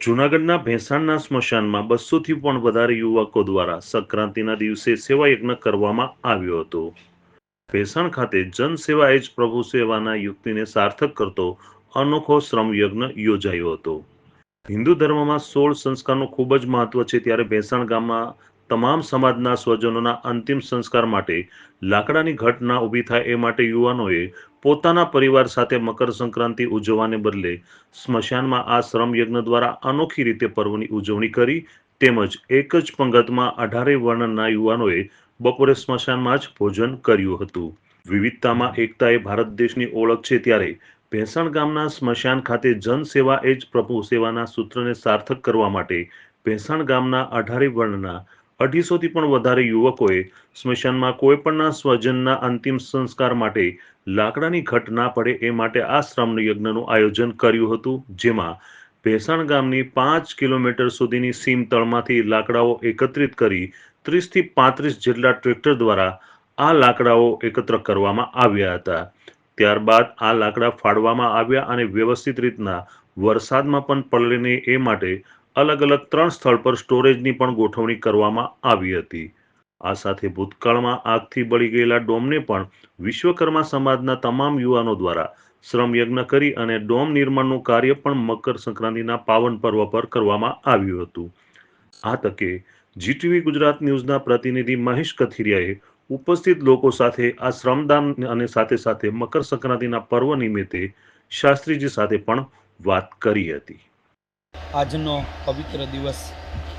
જૂનાગઢના ભેંસાણના સ્મશાનમાં બસોથી પણ વધારે યુવકો દ્વારા સંક્રાંતિના દિવસે સેવાયજ્ઞ કરવામાં આવ્યો હતો. ભેંસાણ ખાતે જન સેવા એ જ પ્રભુ સેવાના યુક્તિને સાર્થક કરતો અનોખો શ્રમયજ્ઞ યોજાયો હતો. હિન્દુ ધર્મમાં સોળ સંસ્કારનું ખૂબ જ મહત્વ છે, ત્યારે ભેંસાણ ગામમાં તમામ સમાજના સ્વજનોના અંતિમ સંસ્કાર માટે લાકડાની ઘટના ઊભી થાય એ માટે યુવાનોએ પોતાના પરિવાર સાથે મકર સંક્રાંતિ ઉજવવાને બદલે સ્મશાનમાં આ શ્રમ યજ્ઞ દ્વારા અનોખી રીતે પર્વની ઉજવણી કરી તેમજ એક જ પંગતમાં અઢારે વર્ણના યુવાનોએ બપોરે સ્મશાનમાં જ ભોજન કર્યું હતું. વિવિધતામાં એકતા એ ભારત દેશની ઓળખ છે ત્યારે ભેંસણ ગામના સ્મશાન ખાતે જન સેવા એ જ પ્રભુ સેવાના સૂત્રને સાર્થક કરવા માટે ભેંસણ ગામના અઢારે વર્ણના અઢીસોથી પણ વધારે યુવકોએ સ્મશાનમાં કોઈપણના સ્વજનના અંતિમ સંસ્કાર માટે લાકડાની ઘટ ના પડે એ માટે આ શ્રમ યજ્ઞનું આયોજન કર્યું હતું, જેમાં ભેસાણ ગામની પાંચ કિલોમીટર સુધીની સીમ તળમાંથી લાકડાઓ એકત્રિત કરી ત્રીસથી પાંત્રીસ જેટલા ટ્રેક્ટર દ્વારા આ લાકડાઓ એકત્ર કરવામાં આવ્યા હતા. ત્યારબાદ આ લાકડા ફાડવામાં આવ્યા અને વ્યવસ્થિત રીતના વરસાદમાં પણ પલળીને એ માટે અલગ અલગ ત્રણ સ્થળ પર સ્ટોરેજની પણ ગોઠવણી કરવામાં આવી હતી. આ સાથે ભૂતકાળમાં આગથી બળી ગયેલા ડોમને પણ વિશ્વકર્મા સમાજના તમામ યુવાનો દ્વારા શ્રમયજ્ઞ કરી અને ડોમ નિર્માણનું કાર્ય પણ મકર સંક્રાંતિના પાવન પર્વ પર કરવામાં આવ્યું હતું. આ તકે જીટીવી ગુજરાત ન્યૂઝના પ્રતિનિધિ મહેશ કથિરિયાએ ઉપસ્થિત લોકો સાથે આ શ્રમદાન અને સાથે સાથે મકર સંક્રાંતિના પર્વ નિમિત્તે શાસ્ત્રીજી સાથે પણ વાત કરી હતી. આજનો પવિત્ર દિવસ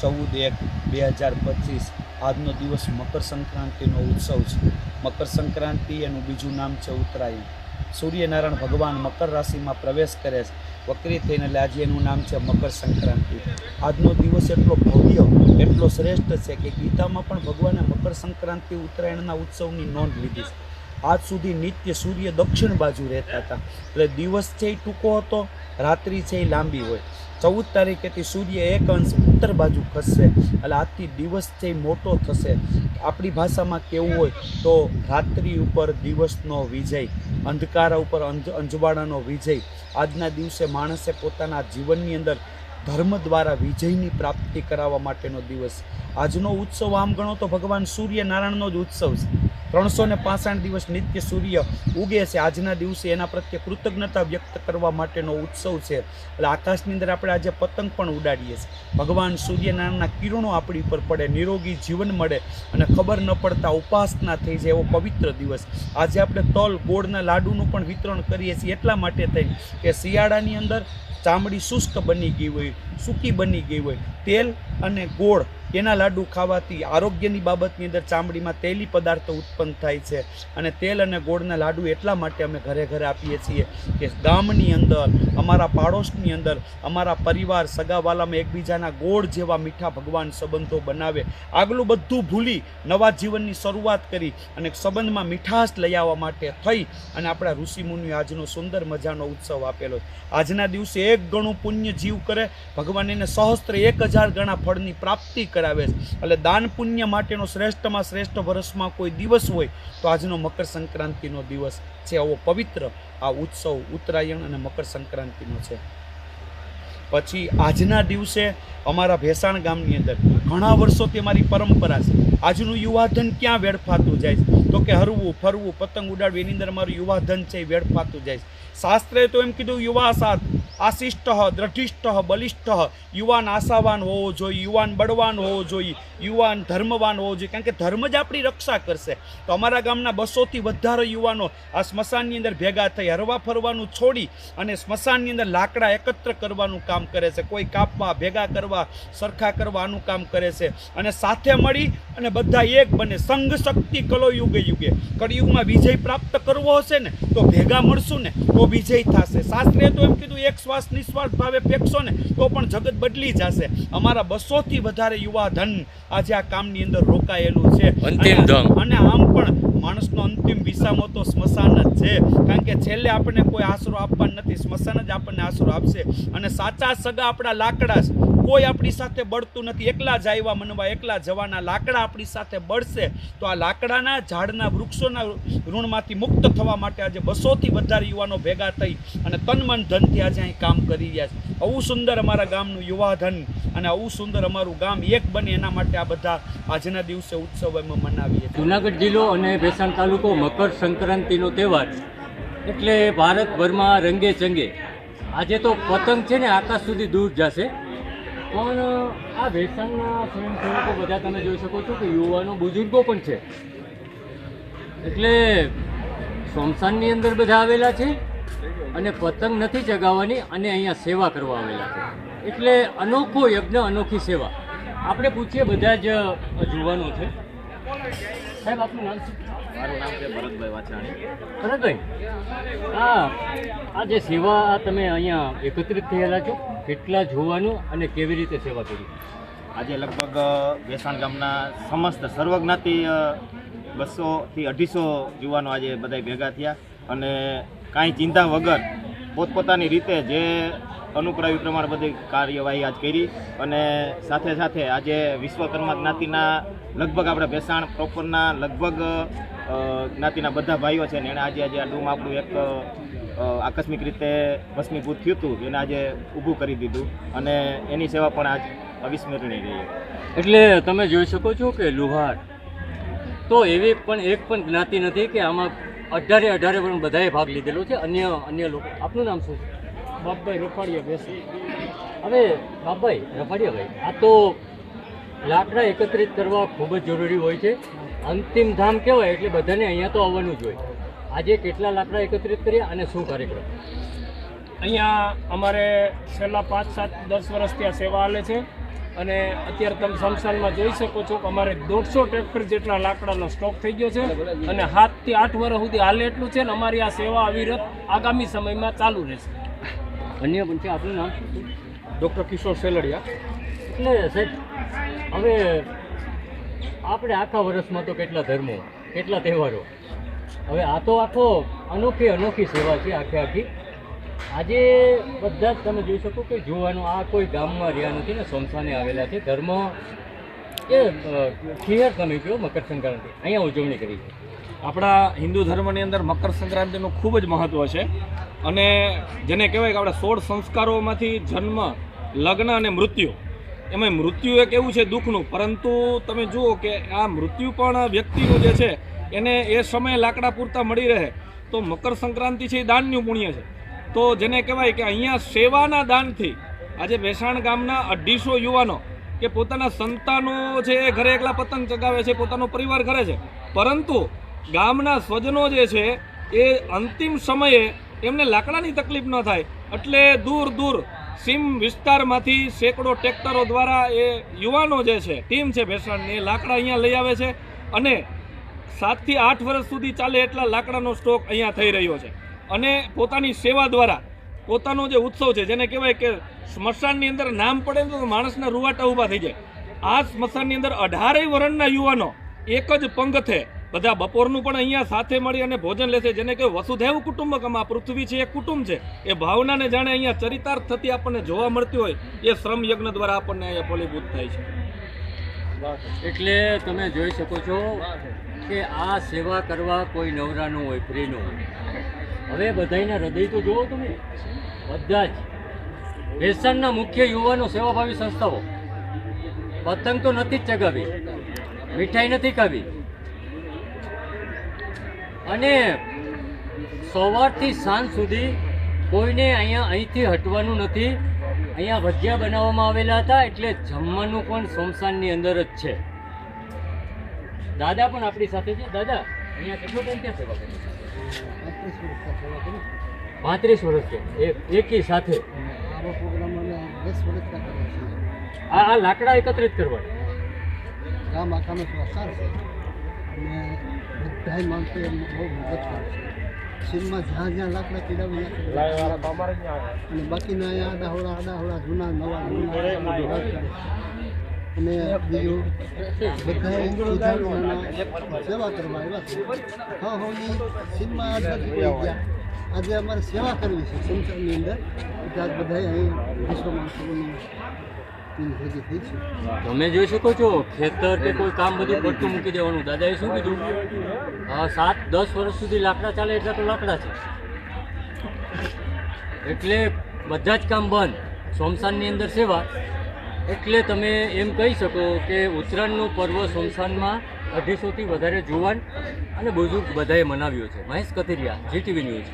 ચૌદ એક બે હજાર પચીસ. આજનો દિવસ મકર સંક્રાંતિનો ઉત્સવ છે. મકર સંક્રાંતિ એનું બીજું નામ છે ઉત્તરાયણ. સૂર્યનારાયણ ભગવાન મકર રાશિમાં પ્રવેશ કરે છે. વક્રી થઈને એટલે આજે એનું નામ છે મકર સંક્રાંતિ. આજનો દિવસ એટલો ભવ્ય, એટલો શ્રેષ્ઠ છે કે ગીતામાં પણ ભગવાને મકર સંક્રાંતિ ઉત્તરાયણના ઉત્સવની નોંધ લીધી છે. આજ સુધી નિત્ય સૂર્ય દક્ષિણ બાજુ રહેતા હતા. એટલે દિવસ છે એ ટૂંકો હતો, રાત્રિ છે એ લાંબી હોય. ચૌદ તારીખેથી સૂર્ય એક અંશ ઉત્તર બાજુ ખસશે. એટલે આજથી દિવસ છે મોટો થશે. આપણી ભાષામાં કેવું હોય તો રાત્રિ ઉપર દિવસનો વિજય, અંધકારા ઉપર અંજ, અંજવાળાનો વિજય. આજના દિવસે માણસે પોતાના જીવનની અંદર ધર્મ દ્વારા વિજયની પ્રાપ્તિ કરાવવા માટેનો દિવસ. આજનો ઉત્સવ આમ ગણો તો ભગવાન સૂર્યનારાયણનો જ ઉત્સવ છે. ત્રણસો ને પાસઠ દિવસ નિત્ય સૂર્ય ઉગે છે. આજના દિવસે એના પ્રત્યે કૃતજ્ઞતા વ્યક્ત કરવા માટેનો ઉત્સવ છે. એટલે આકાશની અંદર આપણે આજે પતંગ પણ ઉડાડીએ છીએ. ભગવાન સૂર્યનારાયણના કિરણો આપણી ઉપર પડે, નિરોગી જીવન મળે અને ખબર ન પડતા ઉપાસના થઈ જાય એવો પવિત્ર દિવસ. આજે આપણે તલ, ગોળના લાડુનું પણ વિતરણ કરીએ છીએ. એટલા માટે થઈ કે શિયાળાની અંદર ચામડી શુષ્ક બની ગઈ હોય, સૂકી બની ગઈ હોય, તેલ અને ગોળ એના લાડુ ખાવાથી આરોગ્યની બાબતની અંદર ચામડીમાં તેલી પદાર્થો ઉત્પન્ન થાય છે. અને તેલ અને ગોળના લાડુ એટલા માટે અમે ઘરે ઘરે આપીએ છીએ કે ગામની અંદર, અમારા પાડોશની અંદર, અમારા પરિવાર સગાવાલામાં એકબીજાના ગોળ જેવા મીઠા ભગવાન સંબંધો બનાવે. આગલું બધું ભૂલી નવા જીવનની શરૂઆત કરી અને સંબંધમાં મીઠાશ લઈ આવવા માટે થઈ અને આપણા ઋષિમુનિએ આજનો સુંદર મજાનો ઉત્સવ આપેલો. આજના દિવસે એક ગણું પુણ્ય જીવ કરે. ભગવાન એને સહસ્ત્ર એક હજાર ગણા ફળની પ્રાપ્તિ કરાવે છે. એટલે દાન પુણ્ય માટેનો શ્રેષ્ઠમાં શ્રેષ્ઠ વર્ષમાં કોઈ દિવસ હોય તો આજનો મકર સંક્રાંતિનો દિવસ છે. આવો પવિત્ર આ ઉત્સવ ઉત્તરાયણ અને મકર સંક્રાંતિનો છે. પછી આજના દિવસે અમારા ભેસાણ ગામની અંદર ઘણા વર્ષોથી અમારી પરંપરા છે. આજનું યુવાધન ક્યાં વેડફાતું જાય છે? તો કે હરવું, ફરવું, પતંગ ઉડાડવું, એની અંદર અમારું યુવાધન છે એ વેડફાતું જાય છે. શાસ્ત્રે તો એમ કીધું, યુવા સાથ, આશિષ્ટ બલિષ્ઠ બલિષ્ઠ યુવાન આશાવાન હોવો જોઈએ, યુવાન બળવાન હોવો જોઈએ, યુવાન ધર્મવાન હોવો જોઈએ. કારણ કે ધર્મ જ આપણી રક્ષા કરશે. તો અમારા ગામના બસોથી વધારે યુવાનો આ સ્મશાનની અંદર ભેગા થઈ હરવા ફરવાનું છોડી અને સ્મશાનની અંદર લાકડા એકત્ર કરવાનું કામ કરે છે. કોઈ કાપવા ભેગા કરવા સરખા કરવાનું કામ કરે છે. અને સાથે મળી અને બધા એક બને. સંઘ શક્તિ કલો યુગે. યુગે કળિયુગમાં વિજય પ્રાપ્ત કરવો હશે ને તો ભેગા મળશું ને તો વિજય થશે. શાસ્ત્રીએ તો એમ કીધું એક શ્વાસ નિસ્વાર્થ ભાવે ફેંકશો ને તો પણ જગત બદલી જશે. અમારા બસોથી વધારે યુવા ધન આજે આ કામની અંદર રોકાયેલું છે. અને- આમ પણ માણસનો અંતિમ વિસામો તો સ્મશાન જ છે. કારણ કે છેલ્લે આપણને કોઈ આશરો આપવા નથી. સ્મશાન જ આપણને આશરો આપશે. અને સાચા સગા આપણા લાકડા કોઈ આપણી સાથે બળતું નથી. એકલા જ આવ્યા મનવા, એકલા જવાના લાકડા આપણી સાથે બળશે તો આ લાકડાના, ઝાડના, વૃક્ષોના ઋણમાંથી મુક્ત થવા માટે આજે બસોથી વધારે યુવાનો ભેગા થઈ અને તન મન ધનથી આજે અહીં કામ કરી રહ્યા છે. આવું સુંદર અમારા ગામનું યુવાધન અને આવું સુંદર અમારું ગામ એક બને એના માટે આ બધા આજના દિવસે ઉત્સવ અમે મનાવીએ જુનાગઢ જિલ્લો અને ભેસાણ તાલુકો મકર સંક્રાંતિનો તહેવાર એટલે ભારતભરમાં રંગે ચંગે. આજે તો પતંગ છે ને આકાશ સુધી દૂર જશે. પણ આ ભેસાણના સ્વયંસેવકો બધા તમે જોઈ શકો છો કે યુવાનો બુઝુર્ગો પણ છે. એટલે સોમસાનની અંદર બધા આવેલા છે અને પતંગ નથી ચગાવવાની અને અહીંયા સેવા કરવા આવેલા છે. એટલે અનોખો યજ્ઞ, અનોખી સેવા. આપણે પૂછીએ બધા જ યુવાનો છે. સાહેબ, આપનું નામ શું? મારું નામ છે ભરતભાઈ વાછાણી. ભરતભાઈ હા આ જે સેવા આ તમે અહીંયા એકત્રિત થયેલા છો કેટલા જોવાનું અને કેવી રીતે સેવા કરી? આજે લગભગ બેસાણ ગામના સમસ્ત સર્વજ્ઞાતિ બસોથી અઢીસો યુવાનો આજે બધા ભેગા થયા અને કાંઈ ચિંતા વગર પોતપોતાની રીતે જે અનુપ્રાવી પ્રમાણે બધી કાર્યવાહી આજ કરી અને સાથે સાથે આજે વિશ્વકર્મા જ્ઞાતિના લગભગ આપણે ભેસાણ પ્રોપરના લગભગ જ્ઞાતિના બધા ભાઈઓ છે ને એણે આજે આજે આ ડૂમ આપણું એક આકસ્મિક રીતે ભસ્મીભૂત થયું હતું એને આજે ઊભું કરી દીધું અને એની સેવા પણ આજ અવિસ્મરણીય રહી એટલે તમે જોઈ શકો છો કે લુહાર તો એવી પણ એક પણ જ્ઞાતિ નથી કે આમાં અઢારે અઢારે પણ બધાએ ભાગ લીધેલો છે અન્ય અન્ય લોકો. આપનું નામ શું છે? બાપભાઈ રફાડિયા બેસી. હવે બાપભાઈ રફાડિયાભાઈ આ તો લાકડા એકત્રિત કરવા ખૂબ જ જરૂરી હોય છે. અંતિમ ધામ કહેવાય એટલે બધાને અહીંયા તો આવવાનું જ હોય. આજે કેટલા લાકડા એકત્રિત કર્યા અને શું કાર્યક્રમ? અહીંયા અમારે છેલ્લા પાંચ સાત દસ વર્ષથી આ સેવા હાલે છે અને અત્યારે તમે સમસાનમાં જોઈ શકો છો કે અમારે દોઢસો ટ્રેક્ટર જેટલા લાકડાનો સ્ટોક થઈ ગયો છે અને સાતથી આઠ વર્ષ સુધી હાલે એટલું છે ને અમારી આ સેવા અવિરત આગામી સમયમાં ચાલુ રહેશે. અન્ય પણ છે આપનું નામ? ડૉક્ટર કિશોર સેલડિયા. એટલે સાહેબ હવે આપણે આખા વર્ષમાં તો કેટલા ધર્મો, કેટલા તહેવારો. હવે આ તો આખો અનોખી અનોખી સેવા છે આખે આખી. આજે બધા જ તમે જોઈ શકો કે જોવાનું આ કોઈ ગામમાં રહ્યા નથી ને સંસ્થાને આવેલા છે. ધર્મ એ ખીયર તમે કહો મકર સંક્રાંતિ. અહીંયા ઉજવણી કરી છે. આપણા હિન્દુ ધર્મની અંદર મકર સંક્રાંતિનું ખૂબ જ મહત્ત્વ છે. અને જેને કહેવાય કે આપણા સોળ સંસ્કારોમાંથી જન્મ, લગ્ન અને મૃત્યુ. એમાં મૃત્યુ એક એવું છે દુઃખનું? પરંતુ તમે જુઓ કે આ મૃત્યુ પણ વ્યક્તિનું જે છે, એને એ સમયે લાકડા પૂરતા મળી રહે. તો મકર સંક્રાંતિ છે એ દાનનું પુણ્ય છે. તો જેને કહેવાય કે અહીંયા સેવાના દાનથી આજે વેસાણ ગામના અઢીસો યુવાનો કે પોતાના સંતાનો છે એ ઘરે એકલા પતંગ ચગાવે છે, પોતાનો પરિવાર કરે છે. પરંતુ ગામના સ્વજનો જે છે એ અંતિમ સમયે એમને લાકડાની તકલીફ ન થાય. એટલે દૂર દૂર સીમ વિસ્તારમાંથી સેંકડો ટ્રેક્ટરો દ્વારા એ યુવાનો જે છે, ટીમ છે ભેસાણની, એ લાકડા અહીંયા લઈ આવે છે અને સાતથી આઠ વર્ષ સુધી ચાલે એટલા લાકડાનો સ્ટોક અહીંયા થઈ રહ્યો છે. અને પોતાની સેવા દ્વારા, પોતાનો જે ઉત્સવ છે, જેને કહેવાય કે સ્મશાનની અંદર નામ પડે તો માણસના રૂવાટા ઊભા થઈ જાય. આ સ્મશાનની અંદર અઢારેય વર્ણના યુવાનો એક જ પંગથે બધા બપોરનું પણ અહીંયા સાથે મળી અને ભોજન લેશે. જેને કે વસુધૈવ કુટુંબકમ. આ પૃથ્વી છે, એ કુટુંબ છે. એ ભાવનાને જાણે અહીંયા ચરિતાર્થ થતી આપણને જોવા મળતી હોય, એ શ્રમ યજ્ઞ દ્વારા આપણને અહીંયા ફલીભૂત થાય છે. એટલે તમે જોઈ શકો છો કે આ સેવા કરવા કોઈ નવરાનું હોય, ફ્રીનું હોય. હવે બધાયના હૃદય તો જુઓ તમે. બધા જ. ભેસાણના મુખ્ય યુવાનો સેવાભાવી સંસ્થાઓ. પતંગ તો નથી જ ચગાવી. મીઠાઈ નથી ખાવી. અને સવારથી સાંજ સુધી કોઈને અહીંયા અહીંથી હટવાનું નથી. અહીંયા ભજીયા બનાવવામાં આવેલા હતા, એટલે જમવાનું પણ સ્મશાનની અંદર જ છે. દાદા પણ આપણી સાથે છે. દાદા, અહીંયા કેટલો ટાઈમ ત્યાં સેવા કરી પાંત્રીસ વર્ષ છે. એક સાથે. આ લાકડા એકત્રિત કરવા ગામ આખાનો સારું બધા માણસો એમ બહુ મદદ કરે સીમમાં જ્યાં જ્યાં લાકડા પીડાવી અને બાકીના અહીંયા આડાહોળા આડાહોળા જૂના નવા. અને બીજું બધા સેવા કરવા આવ્યા છે. હા હોની સીમમાં આજ ગયા. આજે અમારે સેવા કરવી છે સંસદની અંદર. બધા અહીં વિશ્વ માણસોની તમે જોઈ શકો છો, ખેતર કે કોઈ કામ બધું પડતું મૂકી દેવાનું. દાદાએ શું કીધું? સાત, દસ વર્ષ સુધી લાકડા ચાલે એટલા તો લાકડા છે. એટલે બધા જ કામ બંધ. સોમસાનની અંદર સેવા. એટલે તમે એમ કહી શકો કે ઉત્તરાયણનું પર્વ સોમસાનમાં અઢીસોથી વધારે જુવાન અને બુઝુર્ગ બધાએ મનાવ્યો છે. Mahesh Kathiria GTV news